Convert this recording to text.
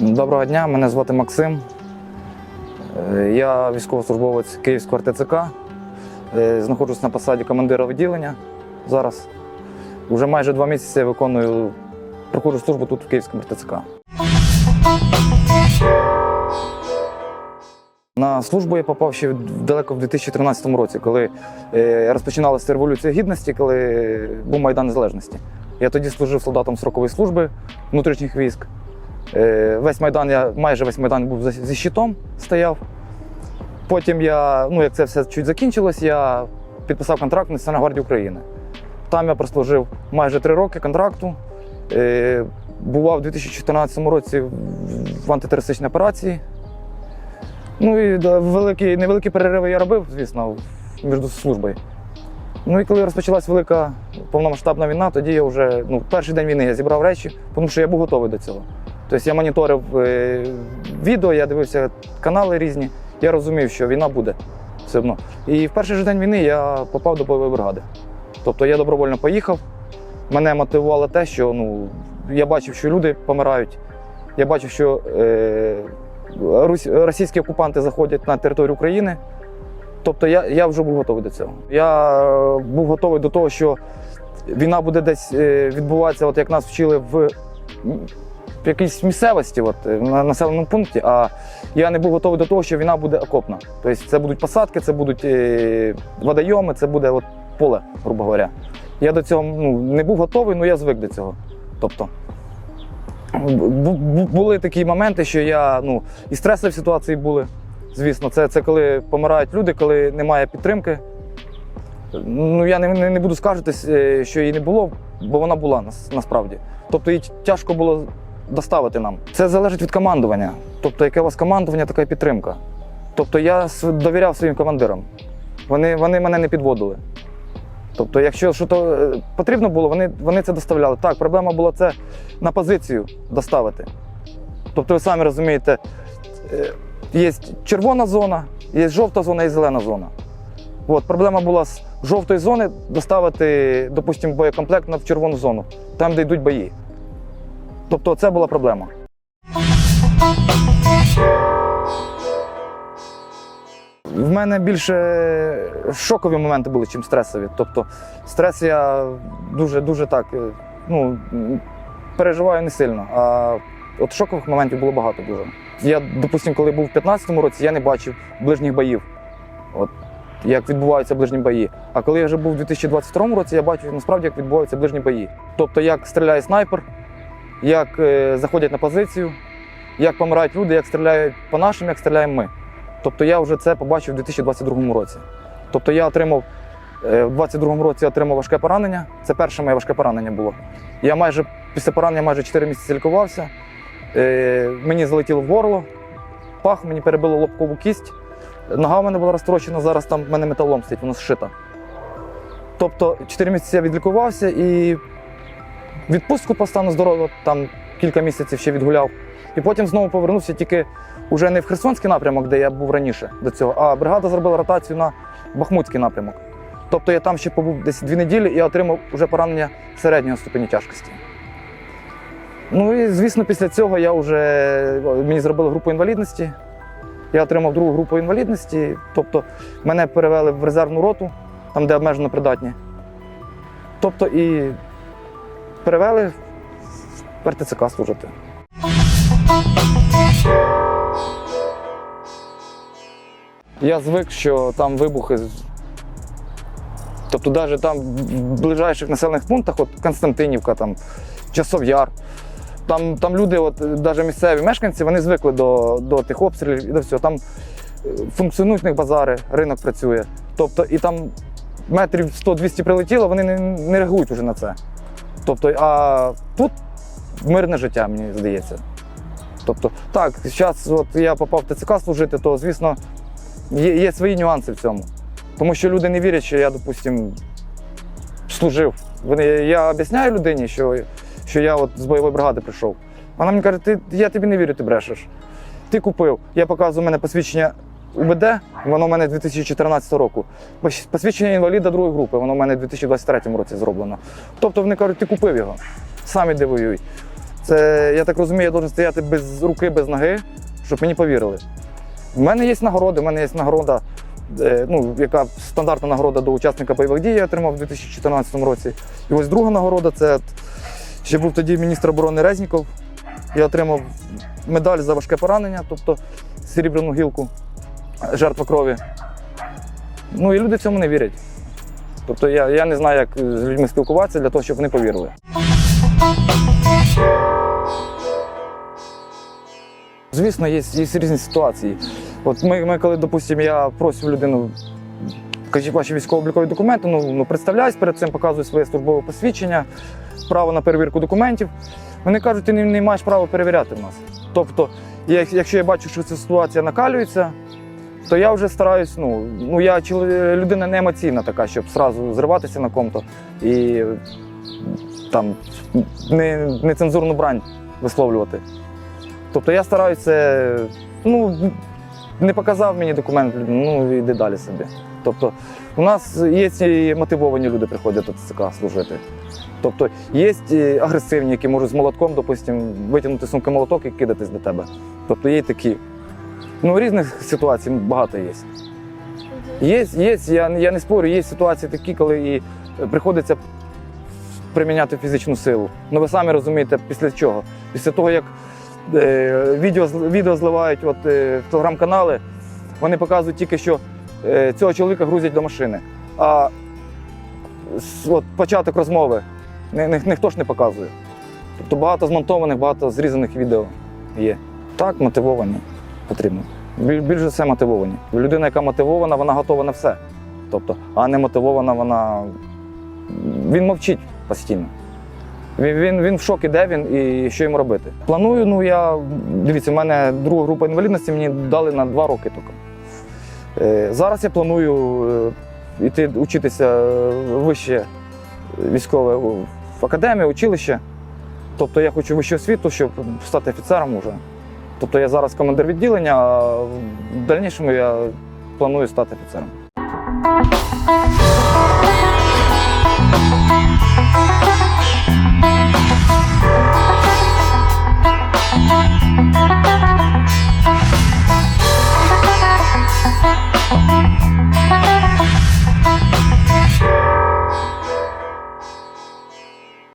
Доброго дня, мене звати Максим. Е, Я військовослужбовець Київського РТЦК. Е, Знаходжусь на посаді командира відділення зараз. Уже майже два місяці я виконую проходжу службу тут в Київському РТЦК. На службу я попав ще далеко в 2013 році, коли е, розпочиналася революція гідності, коли був Майдан Незалежності. Я тоді служив солдатом строкової служби внутрішніх військ. Е, Весь Майдан, я майже весь Майдан був зі щитом стояв. Потім я, ну як це все чуть закінчилось, я підписав контракт в Національній гвардії України. Там я прослужив майже три роки контракту. Е, Бував у 2014 році в антитерористичній операції. Ну і великі, невеликі перериви я робив, звісно, між службою. Ну і коли розпочалась велика повномасштабна війна, тоді я вже ну, перший день війни я зібрав речі, тому що я був готовий до цього. Тобто я моніторив е, відео, я дивився канали різні, я розумів, що війна буде все одно. І в перший же день війни я попав до бойової бригади. Тобто я добровольно поїхав. Мене мотивувало те, що ну, я бачив, що люди помирають. Я бачив, що е, російські окупанти заходять на територію України. Тобто я, я вже був готовий до цього. Я е, був готовий до того, що війна буде десь е, відбуватися, от як нас вчили в в якійсь місцевості, от, е, на населеному пункті, а я не був готовий до того, що війна буде окопна. Тобто це будуть посадки, це будуть е, водойоми, це буде от поле, грубо говоря. Я до цього ну, не був готовий, але я звик до цього. Тобто, бу- бу- були такі моменти, що я ну, і стресові ситуації були. Звісно, це, це коли помирають люди, коли немає підтримки. Ну, я не, не, не буду скаржитись, е, що її не було, бо вона була нас, насправді. Тобто її тяжко було доставити нам. Це залежить від командування. Тобто, яке у вас командування, така і підтримка. Тобто я довіряв своїм командирам. Вони, вони мене не підводили. Тобто, якщо щось потрібно було, вони, вони це доставляли. Так, проблема була це на позицію доставити. Тобто, ви самі розумієте, е, є червона зона, є жовта зона і зелена зона. От, проблема була з жовтої зони доставити, допустимо, боєкомплект в червону зону, там, де йдуть бої. Тобто це була проблема. В мене більше шокові моменти були, чим стресові. Тобто стрес я дуже дуже так е, ну, переживаю не сильно. А от шокових моментів було багато дуже. Я, допустимо, коли був у 15-му році, я не бачив ближніх боїв. От, як відбуваються ближні бої. А коли я вже був у 2022 році, я бачив насправді, як відбуваються ближні бої. Тобто, як стріляє снайпер, як е, заходять на позицію, як помирають люди, як стріляють по нашим, як стріляємо ми. Тобто я вже це побачив у 2022 році. Тобто я отримав е, в 2022 році отримав важке поранення. Це перше моє важке поранення було. Я майже після поранення майже 4 місяці лікувався. Е, Мені залетіло в горло, пах, мені перебило лобкову кість. Нога в мене була розтрощена, зараз там в мене металом стоїть, воно зшита. Тобто 4 місяці я відлікувався і відпустку по стану здоров'я, там кілька місяців ще відгуляв. І потім знову повернувся тільки вже не в Херсонський напрямок, де я був раніше до цього, а бригада зробила ротацію на Бахмутський напрямок. Тобто я там ще побув десь дві неділі і отримав вже поранення середнього ступені тяжкості. Ну і звісно, після цього я вже мені зробили групу інвалідності. Я отримав другу групу інвалідності, тобто мене перевели в резервну роту, там, де обмежено придатні. Тобто і перевели в РТЦК служити. Я звик, що там вибухи. Тобто, навіть там в ближайших населених пунктах, от Константинівка, там, Часов Яр, там, там люди, от, навіть місцеві мешканці, вони звикли до, до тих обстрілів і до всього. Там е, функціонують в них базари, ринок працює. Тобто, і там метрів 100-200 прилетіло, вони не, не реагують уже на це. Тобто, а тут мирне життя, мені здається. Тобто, так, зараз от я попав в ТЦК служити, то, звісно, є, є свої нюанси в цьому. Тому що люди не вірять, що я, допустим, служив. Вони, я об'ясняю людині, що, що я от з бойової бригади прийшов. Вона мені каже, ти, я тобі не вірю, ти брешеш. Ти купив. Я показую у мене посвідчення УБД, воно у мене 2014 року. Посвідчення інваліда другої групи, воно у мене в 2023 році зроблено. Тобто вони кажуть, ти купив його, сам іди воюй. Це, я так розумію, я должен стояти без руки, без ноги, щоб мені повірили. У мене є нагороди, у мене є нагорода, е, ну, яка стандартна нагорода до учасника бойових дій я отримав у 2014 році. І ось друга нагорода це ще був тоді міністр оборони Резніков. Я отримав медаль за важке поранення, тобто серебряну гілку, жертва крові. Ну і люди цьому не вірять. Тобто я, я не знаю, як з людьми спілкуватися для того, щоб вони повірили. Звісно, є, є різні ситуації. От ми, ми коли, допустимо, я просив людину, кажіть ваші військово-облікові документи, ну, ну представляюсь перед цим, показую своє службове посвідчення, право на перевірку документів. Вони кажуть, ти не, не маєш права перевіряти в нас. Тобто, я- якщо я бачу, що ця ситуація накалюється, то я вже стараюсь, ну, ну я людина не емоційна така, щоб зразу зриватися на ком-то і там не, нецензурну брань висловлювати. Тобто я стараюся, ну, не показав мені документ, ну йди далі собі. Тобто, у нас є ці мотивовані люди, приходять до ТЦК служити. Тобто є агресивні, які можуть з молотком, допустим, витягнути сумки молоток і кидатись до тебе. Тобто є такі. Ну, різних ситуацій багато є. Є, є я, я не спорю, є ситуації такі, коли і приходиться приміняти фізичну силу. Ну ви самі розумієте, після чого? Після того, як е, відео, відео зливають от, е, в телеграм-канали, вони показують тільки, що е, цього чоловіка грузять до машини. А от, початок розмови ні, ні, ніхто ж не показує. Тобто багато змонтованих, багато зрізаних відео є. Так, мотивовані потрібно. Біль- Більш за все мотивовані. Людина, яка мотивована, вона готова на все. Тобто, а не мотивована, вона. Він мовчить постійно. Він, він, він в шокі, де він і що йому робити. Планую, ну я. Дивіться, в мене друга група інвалідності мені дали на два роки тільки. Е, зараз я планую йти е, вище військове в академію, училище. Тобто я хочу вищу освіту, щоб стати офіцером уже. Тобто я зараз командир відділення, а в дальнішому я планую стати офіцером.